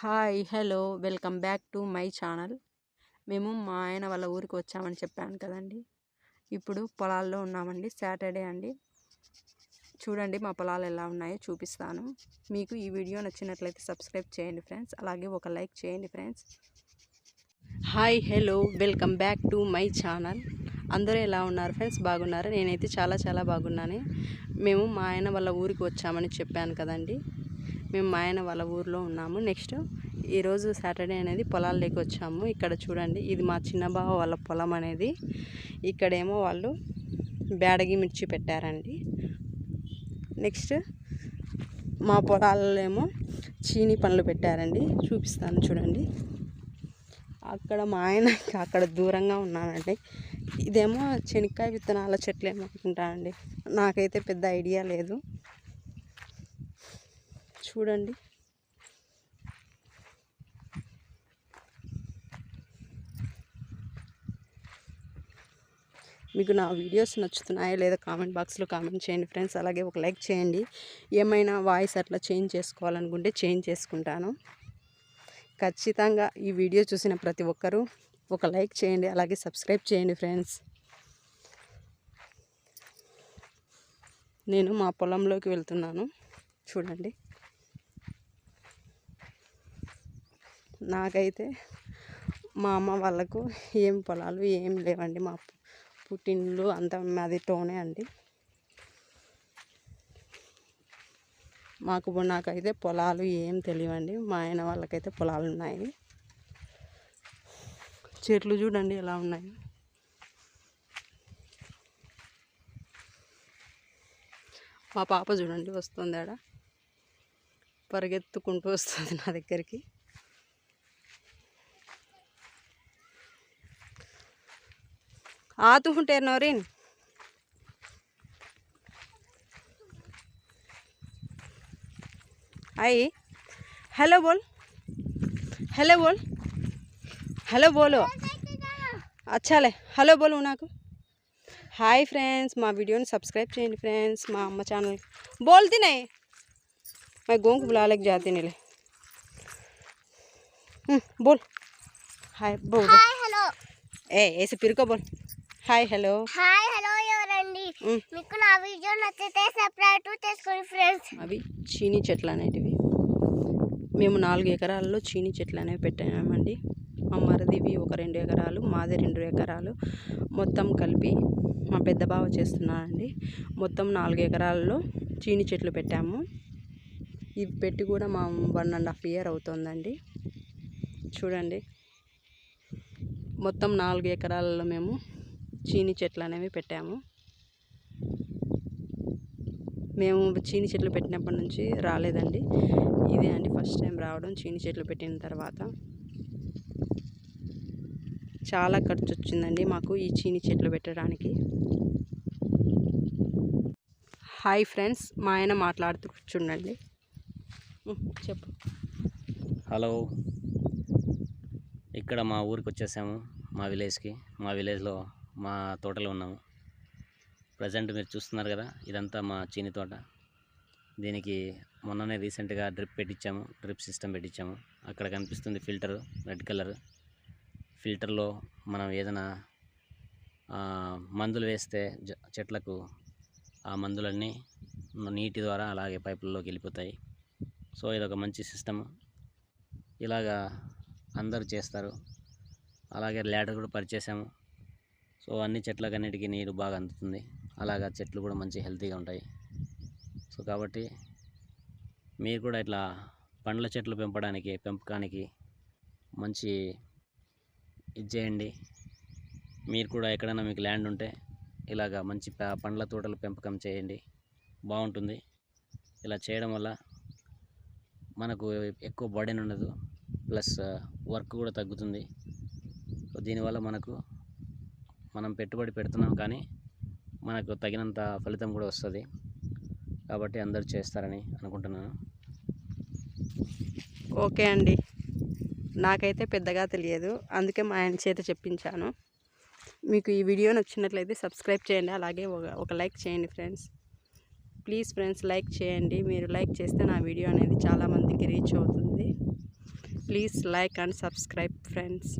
Hi hello welcome back to my channel. మేము మా ఆయన వాళ్ళ ఊరికి వచ్చామని చెప్పాను కదండి. ఇప్పుడు పొలాల్లో ఉన్నామండి సాటర్డే అండి. చూడండి మా పొలాలు ఎలా ఉన్నాయో చూపిస్తాను. మీకు ఈ వీడియో నచ్చినట్లయితే సబ్స్క్రైబ్ చేయండి ఫ్రెండ్స్. అలాగే ఒక లైక్ చేయండి friends. Hi hello welcome back to my channel. అందరూ ఎలా ఉన్నారు ఫ్రెండ్స్? బాగున్నారు? నేనైతే చాలా చాలా బాగున్నాను. మేము మా ఆయన వాళ్ళ ఊరికి వచ్చామని చెప్పాను కదండి. మేము మా ఆయన వాళ్ళ ఊర్లో ఉన్నాము. నెక్స్ట్ ఈరోజు సాటర్డే అనేది పొలాల్లోకి వచ్చాము. ఇక్కడ చూడండి ఇది మా చిన్న బావ వాళ్ళ పొలం అనేది. ఇక్కడేమో వాళ్ళు బ్యాడగి మిర్చి పెట్టారండి. నెక్స్ట్ మా పొలాలలో ఏమో చీని పండ్లు పెట్టారండి. చూపిస్తాను చూడండి. అక్కడ మా ఆయన అక్కడ దూరంగా ఉన్నానండి ఇదేమో చెనక్కాయ విత్తనాల చెట్లు ఏమో అనుకుంటానండి. నాకైతే పెద్ద ఐడియా లేదు. చూడండి. మీకు నా వీడియోస్ నచ్చుతున్నాయా లేదా కామెంట్ బాక్స్లో కామెంట్ చేయండి ఫ్రెండ్స్. అలాగే ఒక లైక్ చేయండి. ఏమైనా వాయిస్ అట్లా చేంజ్ చేసుకోవాలనుకుంటే చేంజ్ చేసుకుంటాను. ఖచ్చితంగా ఈ వీడియో చూసిన ప్రతి ఒక్కరూ ఒక లైక్ చేయండి అలాగే సబ్స్క్రైబ్ చేయండి ఫ్రెండ్స్. నేను మా పొలంలోకి వెళ్తున్నాను. చూడండి. నాకైతే మా అమ్మ వాళ్ళకు ఏం పొలాలు ఏం లేవండి. మా పుట్టిండ్లు అంతా మాది టోనే అండి. మాకు నాకైతే పొలాలు ఏం తెలియండి మా ఆయన వాళ్ళకైతే పొలాలు ఉన్నాయి. చెట్లు చూడండి ఎలా ఉన్నాయి. మా పాప చూడండి వస్తుంది ఆడ పరిగెత్తుకుంటూ వస్తుంది నా దగ్గరికి. ಆತು ಹೊಂಟೇರಿ आई। हेलो बोल। हेलो बोल। हेलो बोलो। अच्छा ले। हेलो बोलो ना को हाय फ्रेंड्स माँ वीडियो ने सब्सक्राइब चाहिए फ्रेंड्स माँ अम्मा चैनल। बोलती नहीं। मैं गोंग बुला लग जाती नहीं ले। हम्म, बोल। हाय बोल। Hi hello. ए ऐसे फिर को बोल। Hi hello. హాయ్ హలో ఎవరండి. మీకు నా వీడియో నచ్చితే సబ్స్క్రైబ్ చేసుకోండి ఫ్రెండ్స్. అవి చీనీ చెట్లు అనేటివి. మేము నాలుగు ఎకరాల్లో చీనీ చెట్లు అనేవి పెట్టామండి. మా మరిదివి ఒక రెండు ఎకరాలు మాది రెండు ఎకరాలు. మొత్తం కలిపి మా పెద్ద బావ చేస్తున్నానండి మొత్తం నాలుగు ఎకరాల్లో చీనీ చెట్లు పెట్టాము. ఇది పెట్టి కూడా మా వన్ అండ్ హాఫ్ ఇయర్ అవుతుందండి. చూడండి. మొత్తం నాలుగు ఎకరాలలో మేము చీనీ చెట్లు అనేవి పెట్టాము. మేము చీని చెట్లు పెట్టినప్పటి నుంచి రాలేదండి. ఇదే అండి ఫస్ట్ టైం రావడం చీని చెట్లు పెట్టిన తర్వాత. చాలా ఖర్చు వచ్చిందండి మాకు ఈ చీని చెట్లు పెట్టడానికి. హాయ్ ఫ్రెండ్స్ మా ఆయన మాట్లాడుతూ కూర్చుండండి. చెప్పు. హలో. ఇక్కడ మా ఊరికి వచ్చేసాము మా విలేజ్కి. మా విలేజ్లో మా తోటలో ఉన్నాము. ప్రజెంట్ మీరు చూస్తున్నారు కదా ఇదంతా మా చీని తోట. దీనికి మొన్ననే రీసెంట్గా డ్రిప్ పెట్టించాము డ్రిప్ సిస్టమ్ పెట్టించాము. అక్కడ కనిపిస్తుంది ఫిల్టర్ రెడ్ కలర్. ఫిల్టర్లో మనం ఏదైనా మందులు వేస్తే చెట్లకు ఆ మందులన్నీ నీటి ద్వారా అలాగే పైపుల్లోకి వెళ్ళిపోతాయి. సో ఇదొక మంచి సిస్టమ్. ఇలాగా అందరూ చేస్తారు. అలాగే ల్యాడర్ కూడా పరిచేసాము సో అన్ని చెట్లకన్నిటికీ నీరు బాగా అందుతుంది. అలాగా చెట్లు కూడా మంచి హెల్తీగా ఉంటాయి. సో కాబట్టి మీరు కూడా ఇట్లా పండ్ల చెట్లు పెంపడానికి పెంపకానికి మంచి ఇది చేయండి. మీరు కూడా ఎక్కడైనా మీకు ల్యాండ్ ఉంటే ఇలాగా మంచి పండ్ల తోటలు పెంపకం చేయండి. బాగుంటుంది. ఇలా చేయడం వల్ల మనకు ఎక్కువ బర్డెన్ ఉండదు. ప్లస్ వర్క్ కూడా తగ్గుతుంది. దీనివల్ల మనకు మనం పెట్టుబడి పెడుతున్నాం కానీ మనకు తగినంత ఫలితం కూడా వస్తుంది. కాబట్టి అందరూ చేస్తారని అనుకుంటున్నాను. ఓకే అండి. నాకైతే పెద్దగా తెలియదు. అందుకే మా ఆయన చేత చెప్పించాను. మీకు ఈ వీడియో నచ్చినట్లయితే సబ్స్క్రైబ్ చేయండి. అలాగే ఒక ఒక లైక్ చేయండి ఫ్రెండ్స్. ప్లీజ్ ఫ్రెండ్స్ లైక్ చేయండి. మీరు లైక్ చేస్తే నా వీడియో అనేది చాలామందికి రీచ్ అవుతుంది. Please like and subscribe friends.